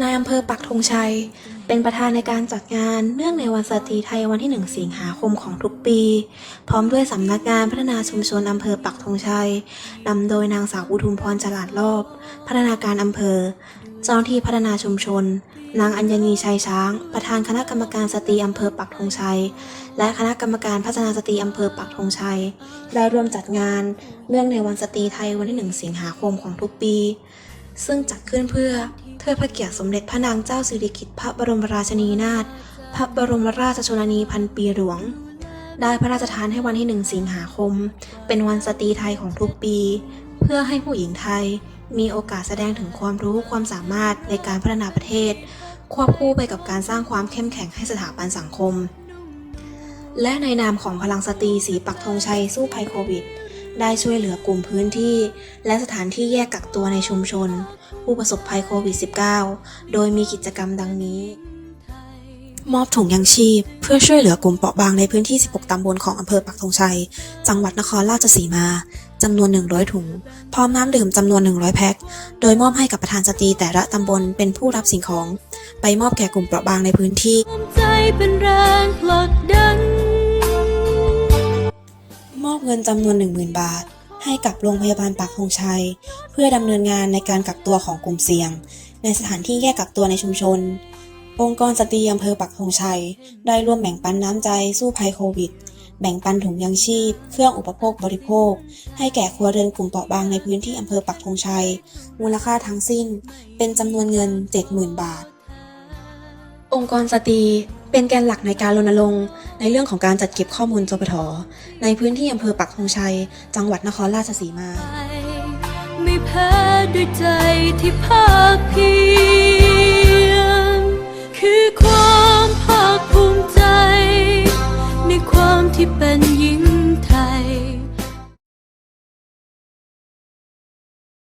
นายอำเภอปักธงชัย เป็นประธานในการจัดงานเนื่องในวันสตรีไทยวันที่ 1 สิงหาคมของทุกปี พร้อมด้วยสำนักงานพัฒนาชุมชนอำเภอปักธงชัยนำโดยนางสาวอุทุมพรฉลาดรอบ พัฒนาการอำเภอ เจ้าหน้าที่พัฒนาชุมชน นางอัญญีชัยช้าง ประธานคณะกรรมการสตรีอำเภอปักธงชัย และคณะกรรมการพัฒนาสตรีอำเภอปักธงชัย ได้ร่วมจัดงานเนื่องในวันสตรีไทยวันที่ 1 สิงหาคมของทุกปี ซึ่งจัดขึ้นเพื่อเทิดพระเกียรติสมเด็จพระนางเจ้าสิริกิติ์พระบรมราชินีนาถพระบรมราชชนนีพันปีหลวง ได้พระราชทานให้วันที่1สิงหาคม เป็นวันสตรีไทยของทุกปี เพื่อให้ผู้หญิงไทยมีโอกาสแสดงถึงความรู้ความสามารถในการพัฒนาประเทศ ควบคู่ไปกับการสร้างความเข้มแข็งให้สถาบันสังคม และในนามของพลังสตรีสีปักธงชัยสู้ภัยโควิด ได้ช่วยเหลือกลุ่มพื้นที่ และสถานที่แยกกักตัวในชุมชน ผู้ประสบภัยโควิด -19 โดยมีกิจกรรมดังนี้ มอบถุงยังชีพ เพื่อช่วยเหลือกลุ่มเปราะบางในพื้นที่ 16 ตำบลของอำเภอปักธงชัย จังหวัดนครราชสีมาจำนวน 100 ถุง พร้อมน้ำดื่มจำนวน 100 แพ็ค โดยมอบให้กับประธานสตรีแต่ละตำบลเป็นผู้รับสิ่งของ ไปมอบแก่กลุ่มเปราะบางในพื้นที่ เป็นแรงผลักดันมอบเงินจำนวน 10,000 บาท ให้กับโรงพยาบาลปักธงชัย เพื่อดำเนินงานในการกักตัวของกลุ่มเสี่ยง ในสถานที่แยกกักตัวในชุมชน องค์กรสตรีอำเภอปักธงชัย ได้ร่วมแบ่งปันน้ำใจสู้ภัยโควิด แบ่งปันถุงยังชีพ เครื่องอุปโภคบริโภค ให้แก่ครัวเรือนกลุ่มเปราะบางในพื้นที่อำเภอปักธงชัย มูลค่าทั้งสิ้น เป็นจำนวนเงิน 70,000 บาท องค์กรสตรี เป็นแกนหลักในการรณรงค์ในเรื่องของการจัดเก็บข้อมูลจปทในพื้นที่อำเภอปักธงชัย จังหวัดนครราชสีมา ไม่แพ้ด้วยใจที่ภาคเพียรคือความภาคภูมิใจ ในความที่เป็นหญิง